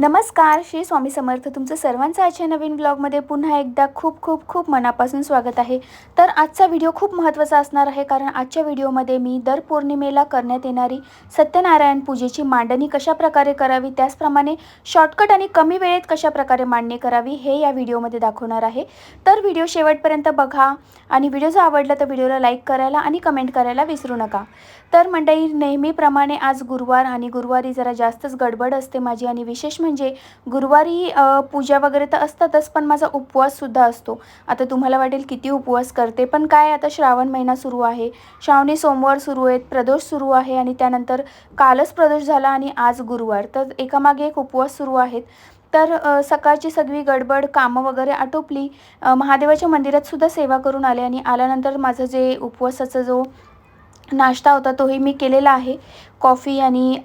नमस्कार श्री स्वामी समर्थ. तुमचं सर्वांचं आजच्या नवीन ब्लॉगमध्ये पुन्हा एकदा खूप खूप खूप मनापासून स्वागत आहे. तर आजचा व्हिडिओ खूप महत्त्वाचा असणार आहे कारण आजच्या व्हिडिओमध्ये मी दर पौर्णिमेला करण्यात येणारी सत्यनारायण पूजेची मांडणी कशा प्रकारे करावी त्याचप्रमाणे शॉर्टकट आणि कमी वेळेत कशा प्रकारे मांडणी करावी हे या व्हिडिओमध्ये दाखवणार आहे. तर व्हिडिओ शेवटपर्यंत बघा आणि व्हिडिओ जर आवडला तर व्हिडिओला लाईक करायला आणि कमेंट करायला विसरू नका. तर मंडळी नेहमीप्रमाणे आज गुरुवार आणि गुरुवारी जरा जास्तच गडबड असते माझी आणि विशेष म्हणजे म्हणजे गुरुवारी पूजा वगैरे तर असतातच पण माझा उपवाससुद्धा असतो. आता तुम्हाला वाटेल किती उपवास करते पण काय आता श्रावण महिना सुरू आहे. श्रावणी सोमवार सुरू आहेत प्रदोष सुरू आहे आणि त्यानंतर कालच प्रदोष झाला आणि आज गुरुवार. तर एकामागे एक उपवास सुरू आहेत. तर सकाळची सगळी गडबड कामं वगैरे आटोपली. महादेवाच्या मंदिरात सुद्धा सेवा करून आले आणि आल्यानंतर माझं जे उपवासाचा जो नाश्ता होता तोही मी केलेला आहे. कॉफी आणि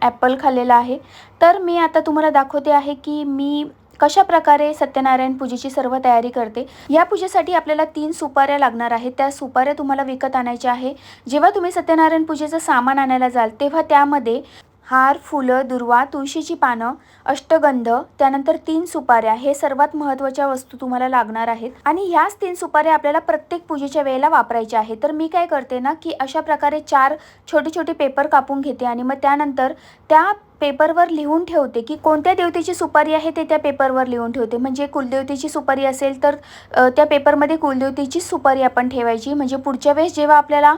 ॲपल खाल्लेला आहे. तर मी आता तुम्हाला दाखवते आहे की मी कशा प्रकारे सत्यनारायण पूजेची सर्व तयारी करते. या पूजेसाठी आपल्याला तीन सुपाऱ्या लागणार आहेत. त्या सुपाऱ्या तुम्हाला विकत आणायच्या आहे. जेव्हा तुम्ही सत्यनारायण पूजेचं सामान आणायला जाल तेव्हा त्यामध्ये हार फुलं दुर्वा तुळशीची पानं अष्टगंध त्यानंतर तीन सुपाऱ्या हे सर्वात महत्त्वाच्या वस्तू तुम्हाला लागणार आहेत. आणि ह्याच तीन सुपाऱ्या आपल्याला प्रत्येक पूजेच्या वेळेला वापरायच्या आहेत. तर मी काय करते ना की अशा प्रकारे चार छोटे छोटे पेपर कापून घेते आणि मग त्यानंतर त्या पेपरवर लिहून ठेवते की कोणत्या देवतेची सुपारी आहे ते त्या पेपरवर लिहून ठेवते. म्हणजे कुलदेवतेची सुपारी असेल तर त्या पेपरमध्ये कुलदेवतेची सुपारी आपण ठेवायची. म्हणजे पुढच्या वेळेस जेव्हा आपल्याला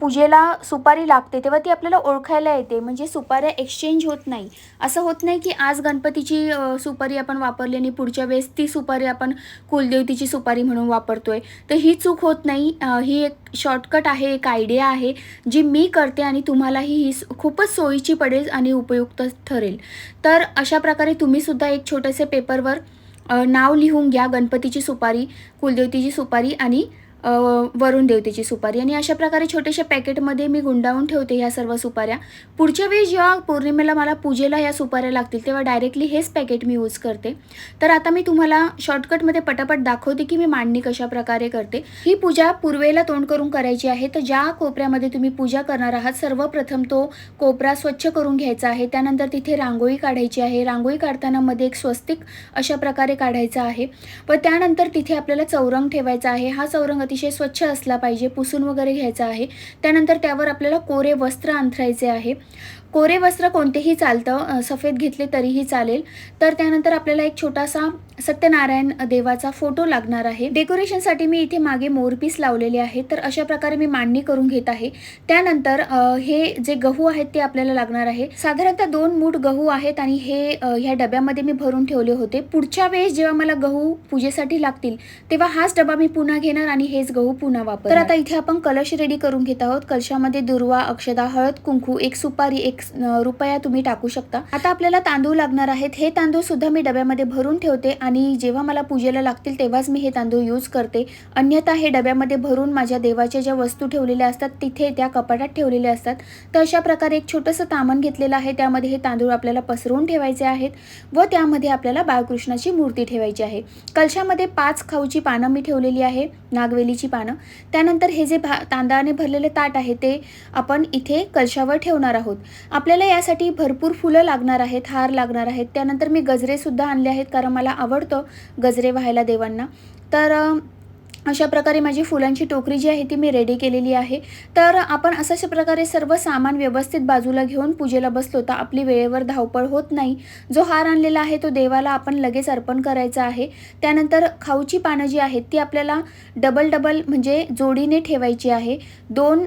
पूजेला सुपारी लागते तेव्हा ती आपल्याला ओळखायला येते. म्हणजे सुपाऱ्या एक्सचेंज होत नाही. असं होत नाही की आज गणपतीची सुपारी आपण वापरली आणि पुढच्या वेळेस ती सुपारी आपण कुलदेवतेची सुपारी म्हणून वापरतोय. तर ही चूक होत नाही. ही एक शॉर्टकट आहे एक आयडिया आहे जी मी करते आणि तुम्हालाही ही खूपच सोयीची पडेल आणि उपयुक्त ठरेल. तर अशा प्रकारे तुम्हीसुद्धा एक छोटेसे पेपरवर नाव लिहून घ्या. गणपतीची सुपारी कुलदेवतीची सुपारी आणि वरुण देवतेची सुपारी. आणि अशा प्रकारे छोट्याशा पॅकेटमध्ये मी गुंडाळून ठेवते ह्या सर्व सुपाऱ्या. पुढच्या वेळी जेव्हा पौर्णिमेला मला पूजेला ह्या सुपाऱ्या लागतील तेव्हा डायरेक्टली हेच पॅकेट मी यूज करते. तर आता मी तुम्हाला शॉर्टकटमध्ये पटापट दाखवते की मी मांडणी कशा प्रकारे करते. ही पूजा पूर्वेला तोंड करून करायची आहे. तर ज्या कोपऱ्यामध्ये तुम्ही पूजा करणार आहात सर्वप्रथम तो कोपरा स्वच्छ करून घ्यायचा आहे. त्यानंतर तिथे रांगोळी काढायची आहे. रांगोळी काढताना मध्ये एक स्वस्तिक अशा प्रकारे काढायचा आहे. व त्यानंतर तिथे आपल्याला चौरंग ठेवायचा आहे. हा चौरंग अतिशय स्वच्छ असला पाहिजे पुसून वगैरे घ्यायचा आहे. त्यानंतर त्यावर आपल्याला कोरे वस्त्र अंथरायचे आहे. कोरे वस्त्र कोणतेही चालतं सफेद घेतले तरीही चालेल. तर त्यानंतर आपल्याला एक छोटासा सत्यनारायण देवाचा फोटो लागणार आहे. डेकोरेशनसाठी मी इथे मागे मोरपीस लावलेले आहे तर अशा प्रकारे मी मांडणी करून घेत आहे. त्यानंतर हे जे गहू आहेत ते आपल्याला लागणार आहे. साधारणतः दोन मूठ गहू आहेत आणि हे ह्या डब्यामध्ये मी भरून ठेवले होते. पुढच्या वेळेस जेव्हा मला गहू पूजेसाठी लागतील तेव्हा हाच डबा मी पुन्हा घेणार आणि हेच गहू पुन्हा वापर तर आता इथे आपण कलश रेडी करून घेत आहोत. कलशामध्ये दुर्वा अक्षदा हळद कुंकू एक सुपारी एक अ, रुपया तुम्ही टाकू शकता. आता आपल्याला तांदूळ लागणार आहेत. हे तांदूळ सुद्धा मी डब्यामध्ये भरून ठेवते आणि जेव्हा मला पूजेला लागतील तेव्हाच मी हे तांदूळ यूज करते. अन्यथा हे डब्यामध्ये भरून माझ्या देवाच्या ज्या वस्तू ठेवलेल्या असतात तिथे त्या कपाटात ठेवलेल्या असतात. तर अशा प्रकारे एक छोटंसं तामण घेतलेलं आहे. त्यामध्ये हे तांदूळ आपल्याला पसरवून ठेवायचे आहेत व त्यामध्ये आपल्याला बाळकृष्णाची मूर्ती ठेवायची आहे. कलशामध्ये पाच खाऊची पानं मी ठेवलेली आहे नागवेलीची पानं. त्यानंतर हे जे भा तांदळाने भरलेले ताट आहे ते आपण इथे कलशावर ठेवणार आहोत. आपल्याला यासाठी भरपूर फुलं लागणार आहेत हार लागणार आहेत. त्यानंतर मी गजरेसुद्धा आणले आहेत कारण मला आवडतं गजरे व्हायला देवांना. तर अशा प्रकारे माझी फुलांची टोकरी जी आहे ती मी रेडी केलेली आहे. तर आपण अशाच प्रकारे सर्व सामान व्यवस्थित बाजूला घेऊन पूजेला बसलो तर आपली वेळेवर धावपळ होत नाही. जो हार आणलेला आहे तो देवाला आपण लगेच अर्पण करायचा आहे. त्यानंतर खाऊची पानं जी आहेत ती आपल्याला डबल डबल म्हणजे जोडीने ठेवायची आहे. दोन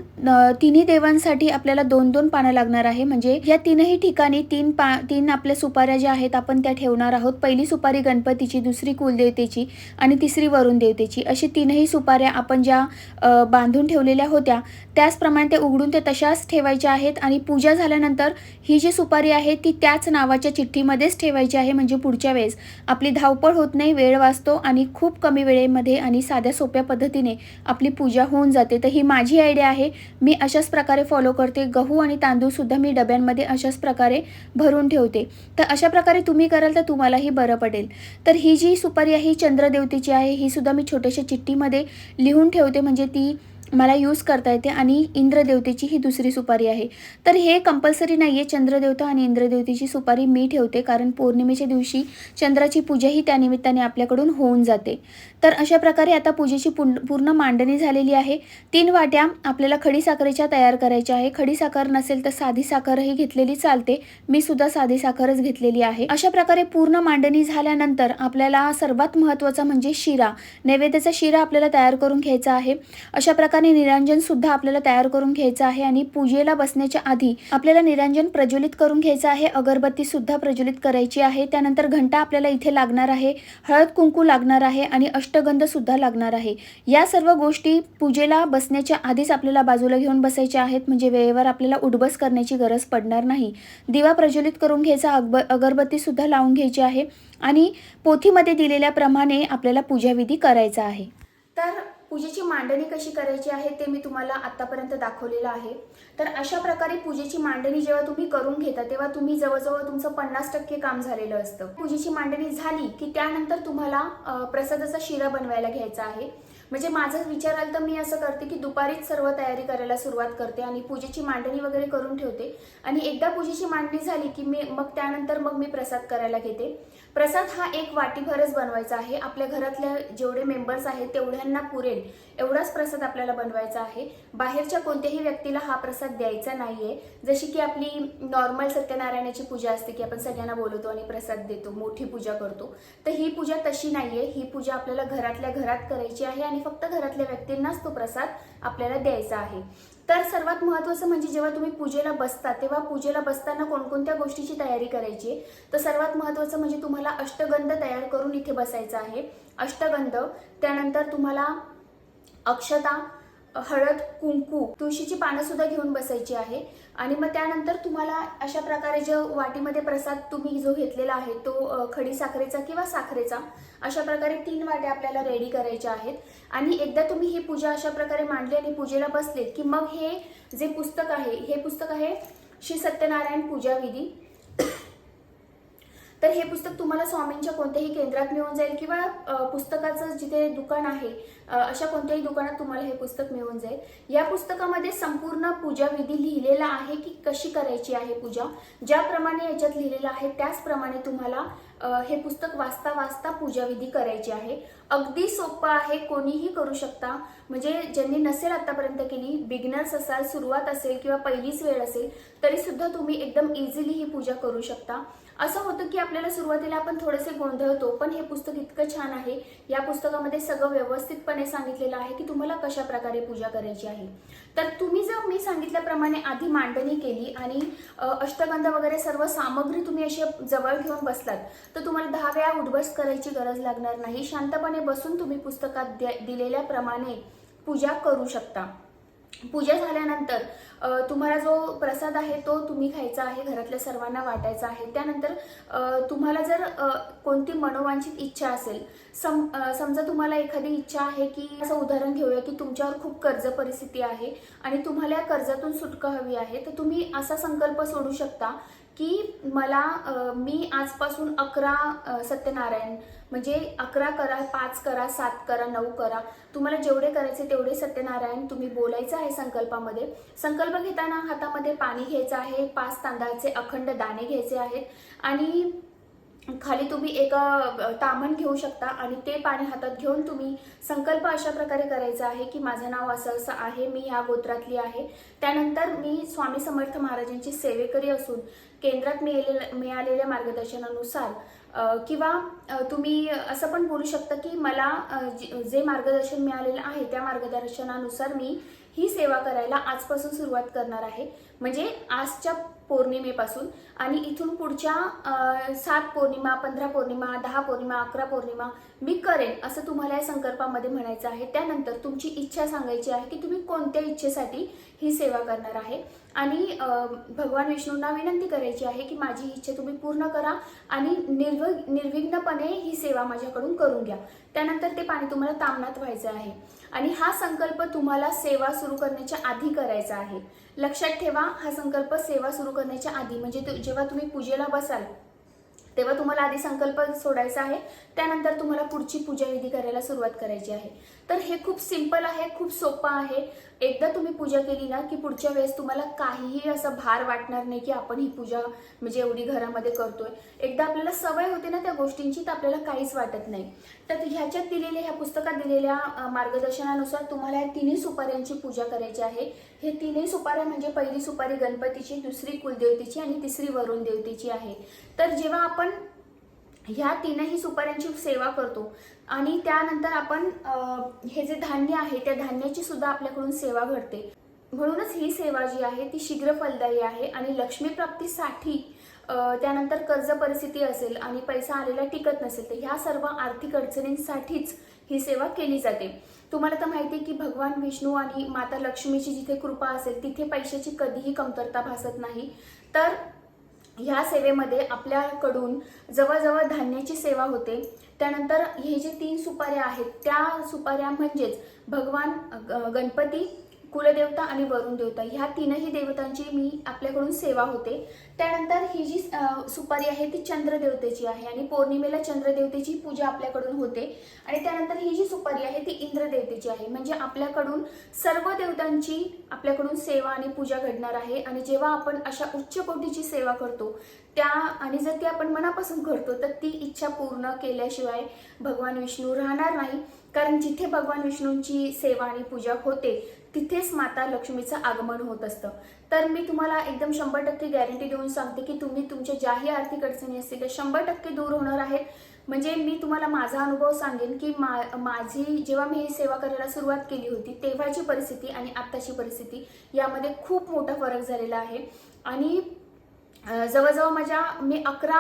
तिन्ही देवांसाठी आपल्याला दोन दोन पानं लागणार आहे. म्हणजे या तीनही ठिकाणी तीन पा तीन आपल्या सुपाऱ्या ज्या आहेत आपण त्या ठेवणार आहोत. पहिली सुपारी गणपतीची दुसरी कुलदेवतेची आणि तिसरी वरुण देवतेची अशी तीन तीनही सुपाऱ्या आपण ज्या बांधून ठेवलेल्या होत्या त्याचप्रमाणे ते उघडून ते तशाच ठेवायच्या आहेत आणि पूजा झाल्यानंतर ही जी सुपारी आहे ती त्याच नावाच्या चिठ्ठीमध्येच ठेवायची आहे म्हणजे पुढच्या वेळेस. आपली धावपळ होत नाही वेळ वाचतो आणि खूप कमी वेळेमध्ये आणि साध्या सोप्या पद्धतीने आपली पूजा होऊन जाते. तर ही माझी आयडिया आहे. मी अशाच प्रकारे फॉलो करते. गहू आणि तांदूळसुद्धा मी डब्यांमध्ये अशाच प्रकारे भरून ठेवते. तर अशा प्रकारे तुम्ही कराल तर तुम्हालाही बरं पडेल. तर ही जी सुपारी आहे ही चंद्रदेवतेची आहे ही सुद्धा मी छोट्याशा डायरीमध्ये लिहून ठेवते. म्हणजे ती मला यूज करता येते आणि इंद्रदेवतेची ही दुसरी सुपारी आहे. तर हे कंपल्सरी नाही आहे चंद्रदेवता आणि इंद्रदेवतेची सुपारी मी ठेवते कारण पौर्णिमेच्या दिवशी चंद्राची पूजाही त्यानिमित्ताने आपल्याकडून होऊन जाते. तर अशा प्रकारे आता पूजेची पूर्ण पूर्ण मांडणी झालेली आहे. तीन वाट्या आपल्याला खडी साखरेच्या तयार करायच्या आहे. खडी साखर नसेल तर साधी साखरही घेतलेली चालते. मी सुद्धा साधी साखरच घेतलेली आहे. अशा प्रकारे पूर्ण मांडणी झाल्यानंतर आपल्याला सर्वात महत्त्वाचा म्हणजे शिरा. नैवेद्याचा शिरा आपल्याला तयार करून घ्यायचा आहे. अशा प्रकारे निरांजन सुद्धा आपल्याला तयार करून घ्यायचं आहे आणि पूजेला बसण्याच्या आधी आपल्याला निरांजन प्रज्वलित करून घ्यायचं आहे. अगरबत्ती सुद्धा प्रज्वलित करायची आहे. त्यानंतर घंटा आपल्याला इथे लागणार आहे. हळद कुंकू लागणार आहे आणि अष्टगंध सुद्धा लागणार आहे. या सर्व गोष्टी पूजेला बसण्याच्या आधीच आपल्याला बाजूला घेऊन बसायच्या आहेत. म्हणजे वेळेवर आपल्याला उडबस करण्याची गरज पडणार नाही. दिवा प्रज्वलित करून घ्यायचा अगब अगरबत्ती सुद्धा लावून घ्यायची आहे आणि पोथीमध्ये दिलेल्याप्रमाणे आपल्याला पूजाविधी करायचा आहे. तर पूजेची मांडणी कशी करायची आहे ते मी तुम्हाला आत्तापर्यंत दाखवलेलं आहे. तर अशा प्रकारे पूजेची मांडणी जेव्हा तुम्ही करून घेता तेव्हा तुम्ही जवळजवळ तुमचं पन्नास टक्के काम झालेलं असतं. पूजेची मांडणी झाली की त्यानंतर तुम्हाला प्रसादाचा शिरा बनवायला घ्यायचा आहे. म्हणजे माझं विचार तर मी असं करते की दुपारीच सर्व तयारी करायला सुरुवात करते आणि पूजेची मांडणी वगैरे करून ठेवते. आणि एकदा पूजेची मांडणी झाली की मी मग त्यानंतर मग मी प्रसाद करायला घेते. प्रसाद हा एक वाटीभरच बनवायचा आहे. आपल्या घरातल्या जेवढे मेंबर्स आहेत तेवढ्यांना पुरेल एवढाच प्रसाद आपल्याला बनवायचा आहे. बाहेरच्या कोणत्याही व्यक्तीला हा प्रसाद द्यायचा नाहीये. जशी की आपली नॉर्मल सत्यनारायणाची पूजा असते की आपण सगळ्यांना बोलवतो आणि प्रसाद देतो मोठी पूजा करतो. तर ही पूजा तशी नाहीये. ही पूजा आपल्याला घरातल्या घरात करायची आहे आणि फक्त घरातल्या व्यक्तींनाच तो प्रसाद आपल्याला द्यायचा आहे. तर सर्वात महत्त्वाचं म्हणजे जेव्हा तुम्ही पूजेला बसता तेव्हा पूजेला बसताना कोणकोणत्या गोष्टीची तयारी करायची? आहे तर सर्वात महत्त्वाचं म्हणजे तुम्हाला अष्टगंध तयार करून इथे बसायचं आहे. अष्टगंध त्यानंतर तुम्हाला अक्षता हळद कुंकू तुळशीची पानं सुद्धा घेऊन बसायची आहे. आणि मग त्यानंतर तुम्हाला अशा प्रकारे जो वाटीमध्ये प्रसाद तुम्ही जो घेतलेला आहे तो खडी साखरेचा किंवा साखरेचा अशा प्रकारे तीन वाट्या आपल्याला रेडी करायच्या आहेत. आणि एकदा तुम्ही ही पूजा अशा प्रकारे मांडली आणि पूजेला बसले की मग हे जे पुस्तक आहे हे पुस्तक आहे श्री सत्यनारायण पूजा विधी. तर हे पुस्तक तुम्हाला स्वामींच्या कोणत्याही केंद्रात मिळून जाईल किंवा पुस्तकाचं जिथे दुकान आहे अशा कोणत्याही दुकानात तुम्हाला हे पुस्तक मिळून जाईल. या पुस्तकामध्ये संपूर्ण पूजा विधी लिहिलेला आहे की कशी करायची आहे पूजा? ज्याप्रमाणे याच्यात लिहिलेलं आहे त्याचप्रमाणे तुम्हाला हे पुस्तक वाचता वाचता पूजाविधी करायची आहे. अगदी सोपं आहे कोणीही करू शकता. म्हणजे ज्यांनी नसेल आतापर्यंत केली बिगिनर्स असाल सुरुवात असेल किंवा पहिलीच वेळ असेल तरी सुद्धा तुम्ही एकदम इझिली ही पूजा करू शकता. असं होतं की आपल्याला सुरुवातीला आपण थोडेसे गोंधळतो पण हे पुस्तक इतकं छान आहे. या पुस्तकामध्ये सगळं व्यवस्थितपणे सांगितलेलं आहे की तुम्हाला कशा प्रकारे पूजा करायची आहे. तर तुम्ही जर मी सांगितल्याप्रमाणे आधी मांडणी केली आणि अष्टगंध वगैरे सर्व सामग्री तुम्ही अशी जवळ घेऊन बसलात तर तुम्हाला दहा वेळा उद्ध्वस्त करायची गरज लागणार नाही. शांतपणे बसून तुम्ही पुस्तकात दिलेल्याप्रमाणे पूजा करू शकता. पूजा झाल्यानंतर तुम्हाला जो प्रसाद आहे तो तुम्ही खायचा आहे घरातल्या सर्वांना वाटायचा आहे. त्यानंतर तुम्हाला जर कोणती मनोवांछित इच्छा असेल सम समजा तुम्हाला एखादी इच्छा आहे की असं उदाहरण घेऊया की तुमच्यावर खूप कर्ज परिस्थिती आहे आणि तुम्हाला या कर्जातून सुटका हवी आहे तर तुम्ही असा संकल्प सोडू शकता की मला मी आजपासून अकरा सत्यनारायण म्हणजे अकरा करा पाच करा सात करा नऊ करा तुम्हाला जेवढे करायचे तेवढे सत्यनारायण तुम्ही बोलायचं आहे संकल्पामध्ये. संकल्प घेताना हातामध्ये पाणी घ्यायचं आहे पाच तांदळाचे अखंड दाणे घ्यायचे आहेत आणि खाली तुम्ही एक तामण घेऊ शकता आणि ते पाणी हातात घेऊन तुम्ही संकल्प अशा प्रकारे करायचा आहे की माझं नाव असं असं आहे मी ह्या गोत्रातली आहे. त्यानंतर मी स्वामी समर्थ महाराजांची सेवेकरी असून केंद्रात मिळालेल्या मिळालेल्या मार्गदर्शनानुसार किंवा तुम्ही असं पण बोलू शकता की मला जे जे मार्गदर्शन मिळालेलं आहे त्या मार्गदर्शनानुसार मी ही सेवा करायला आजपासून सुरुवात करणार आहे. म्हणजे आजच्या पौर्णिमेपासून आणि इथून पुढच्या सात पौर्णिमा पंधरा पौर्णिमा दहा पौर्णिमा अकरा पौर्णिमा मी करेन असं तुम्हाला या संकल्पामध्ये म्हणायचं आहे. त्यानंतर तुमची इच्छा सांगायची आहे की तुम्ही कोणत्या इच्छेसाठी ही सेवा करणार आहे? आणि भगवान विष्णूंना विनंती करायची आहे की माझी इच्छा तुम्ही पूर्ण करा आणि निर्व निर्विघ्नपणे ही सेवा माझ्याकडून करून घ्या. त्यानंतर ते पाणी तुम्हाला तामणात व्हायचं आहे. आणि हा संकल्प तुम्हाला सेवा सुरू करण्याच्या आधी करायचा आहे. लक्षात ठेवा हा संकल्प सेवा सुरू करण्याच्या आधी म्हणजे जेव्हा तुम्ही पूजेला बसाल तेव्हा तुम्हाला आधी संकल्प सोडायचा आहे त्यानंतर तुम्हाला पुढची पूजा विधी करायला सुरुवात करायची आहे. तर हे खूप सिंपल आहे खूप सोपं आहे. एकदा तुम्ही पूजा केली ना की पुढच्या वेळेस तुम्हाला काहीही असं भार वाटणार नाही की आपण ही पूजा म्हणजे एवढी घरामध्ये करतोय. एकदा आपल्याला सवय होते ना त्या गोष्टींची तर आपल्याला काहीच वाटत नाही. तर ह्याच्यात दिलेल्या ह्या पुस्तकात दिलेल्या मार्गदर्शनानुसार तुम्हाला या तिन्ही सुपाऱ्यांची पूजा करायची आहे. हे तिन्ही सुपाऱ्या म्हणजे पहिली सुपारी गणपतीची दुसरी कुलदेवतेची आणि तिसरी वरुण देवतेची आहे. तर जेव्हा आपण ह्या तीनही सुपाऱ्यांची सेवा करतो. आणि त्यानंतर आपण हे जे धान्य आहे त्या धान्याची सुद्धा आपल्याकडून सेवा घडते. म्हणूनच ही सेवा जी आहे ती शीघ्र फलदायी आहे आणि लक्ष्मीप्राप्तीसाठी त्यानंतर कर्ज परिस्थिती असेल आणि पैसा आलेला टिकत नसेल तर ह्या सर्व आर्थिक अडचणींसाठीच ही सेवा केली जाते. तुम्हाला तर माहिती आहे की भगवान विष्णू आणि माता लक्ष्मीची जिथे कृपा असेल तिथे पैशाची कधीही कमतरता भासत नाही. तर ह्या सेवेमध्ये आपल्याकडून जवळजवळ धान्याची सेवा होते. त्यानंतर हे जे तीन सुपाऱ्या आहेत त्या सुपाऱ्या म्हणजेच भगवान ग- गणपती कुलदेवता आणि वरुण देवता ह्या तीनही देवतांची मी आपल्याकडून सेवा होते. त्यानंतर ही जी सुपारी आहे ती चंद्रदेवतेची आहे आणि पौर्णिमेला चंद्रदेवतेची पूजा आपल्याकडून होते. आणि त्यानंतर ही जी सुपारी आहे ती इंद्रदेवतेची आहे. म्हणजे आपल्याकडून सर्व देवतांची आपल्याकडून सेवा आणि पूजा घडणार आहे. आणि जेव्हा आपण अशा उच्च कोटीची सेवा करतो त्या आणि जर ती आपण मनापासून करतो तर ती इच्छा पूर्ण केल्याशिवाय भगवान विष्णू राहणार नाही. कारण जिथे भगवान विष्णूंची सेवा आणि पूजा होते तिथेच माता लक्ष्मीचं आगमन होत असतं. तर मी तुम्हाला एकदम शंभर टक्के गॅरंटी देऊन सांगते की तुम्ही तुमच्या ज्याही आर्थिक अडचणी असतील त्या शंभर टक्के दूर होणार आहेत. म्हणजे मी तुम्हाला माझा अनुभव सांगेन की मा माझी जेव्हा मी ही सेवा करायला सुरुवात केली होती तेव्हाची परिस्थिती आणि आत्ताची परिस्थिती यामध्ये खूप मोठा फरक झालेला आहे. आणि जवळजवळ माझ्या मी अकरा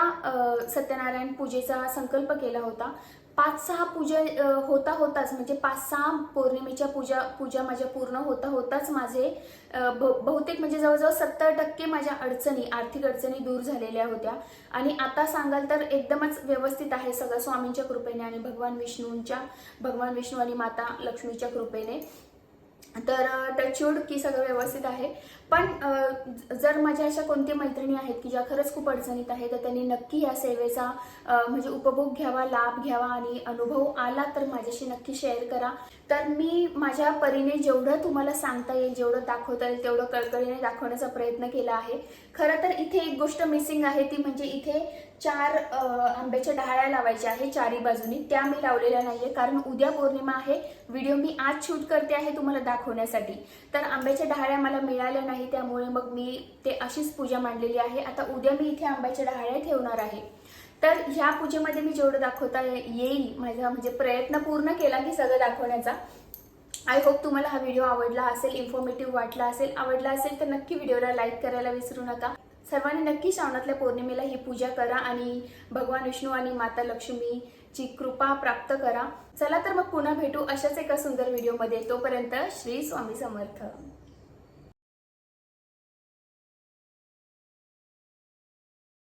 सत्यनारायण पूजेचा संकल्प केला होता. पाच सहा पूजा होता होताच म्हणजे पाच सहा पौर्णिमेच्या पूजा पूजा माझ्या पूर्ण होता होताच माझे बहुतेक म्हणजे जवळजवळ सत्तर टक्के माझ्या अडचणी आर्थिक अडचणी दूर झालेल्या होत्या. आणि आता सांगाल तर एकदमच व्यवस्थित आहे सगळं स्वामींच्या कृपेने आणि भगवान विष्णूंच्या भगवान विष्णू आणि माता लक्ष्मीच्या कृपेने. तर टचवूड की सगळं व्यवस्थित आहे. पण जर माझ्या अशा कोणत्या मैत्रिणी आहेत की ज्या खरंच खूप अडचणीत आहेत तर त्यांनी नक्की या सेवेचा म्हणजे उपभोग घ्यावा लाभ घ्यावा आणि अनुभव आला तर माझ्याशी नक्की शेअर करा. तर मी माझ्या परीने जेवढं तुम्हाला सांगता येईल जेवढं दाखवता येईल तेवढं कळकळीने दाखवण्याचा प्रयत्न केला आहे. खरं तर इथे एक गोष्ट मिसिंग आहे ती म्हणजे इथे चार आंब्याच्या डहाळ्या लावायच्या आहे चारी बाजूनी. त्या मी लावलेल्या नाहीये कारण उद्या पौर्णिमा आहे. व्हिडिओ मी आज शूट करते आहे तुम्हाला दाखवण्यासाठी. तर आंब्याच्या डहाळ्या मला मिळाल्या नाही त्यामुळे मग मी ते अशीच पूजा मांडलेली आहे. आता उद्या मी इथे आंब्याच्या डहाळ्या ठेवणार आहे. तर ह्या पूजेमध्ये मी जेवढं दाखवता येईल माझा म्हणजे प्रयत्न पूर्ण केला की सगळं दाखवण्याचा. आय होप तुम्हाला हा व्हिडिओ आवडला असेल इन्फॉर्मेटिव्ह वाटला असेल आवडला असेल तर नक्की व्हिडिओला लाईक करायला विसरू नका. सर्वांनी नक्की श्रावणातल्या पौर्णिमेला ही पूजा करा आणि भगवान विष्णू आणि माता लक्ष्मीची कृपा प्राप्त करा. चला तर मग पुन्हा भेटू अशाच एका सुंदर व्हिडिओमध्ये तोपर्यंत श्री स्वामी समर्थ.